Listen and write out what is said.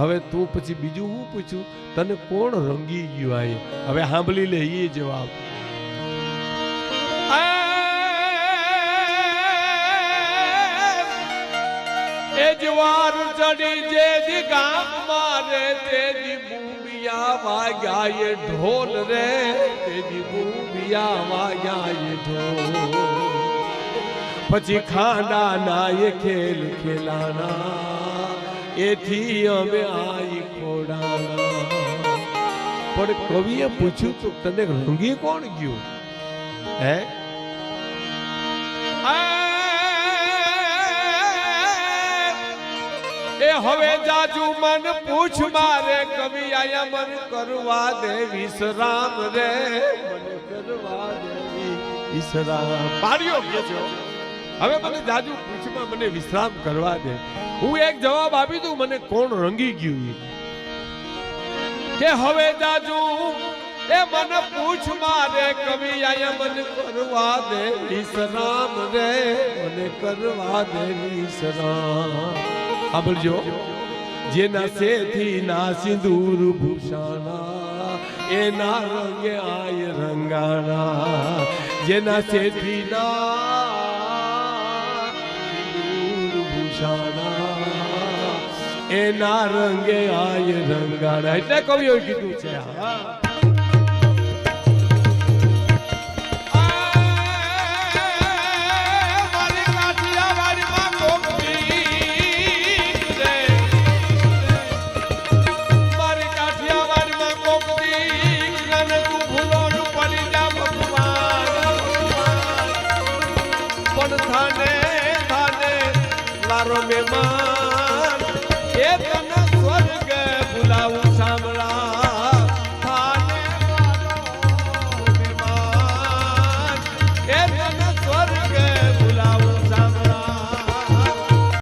હવે તું પછી બીજું હું પૂછું? તને કોણ રંગી ગયું આ હવે સાંભળી લે એ જવાબ. એ જવાર ચડી જે દી ગામ મારે તે દી ભૂમિયા વાગ્યા એ ઢોલ રે તે દી ભૂમિયા વાગ્યા એ ઢોલ. પછી ખાંડા ના એ ખેલ ખેલાના એથી અમે આઈ ખોડાના પણ કવિએ પૂછ્યું તો તને રંગી કોણ ગયું? હે? એ હવે જાજુ મન પૂછ મારે કવિ આયા મન કરવા દે વિશ્રામ રે. મન કરવા દે વિશ્રામ. પાડ્યો કેજો હવે મને દાદુ પૂછમાં મને વિશ્રામ કરવા દે. હું એક જવાબ આપી દઉં, મને કોણ રંગી ગયું કે હવે દાદુ એ મને પૂછ મારે કવિ આયા મને કરવા દે વિશ્રામ રે, મને કરવા દે વિશ્રામ. સાંભળજો, જેના સેથી ના સિંદૂર ભૂષાણા, એના રંગે આય રંગાણા, જેના સેથી ના એના રંગે આય રંગાણા. એટલે કવિઓએ કીધું છે હા તારો મહેમાન. એ તને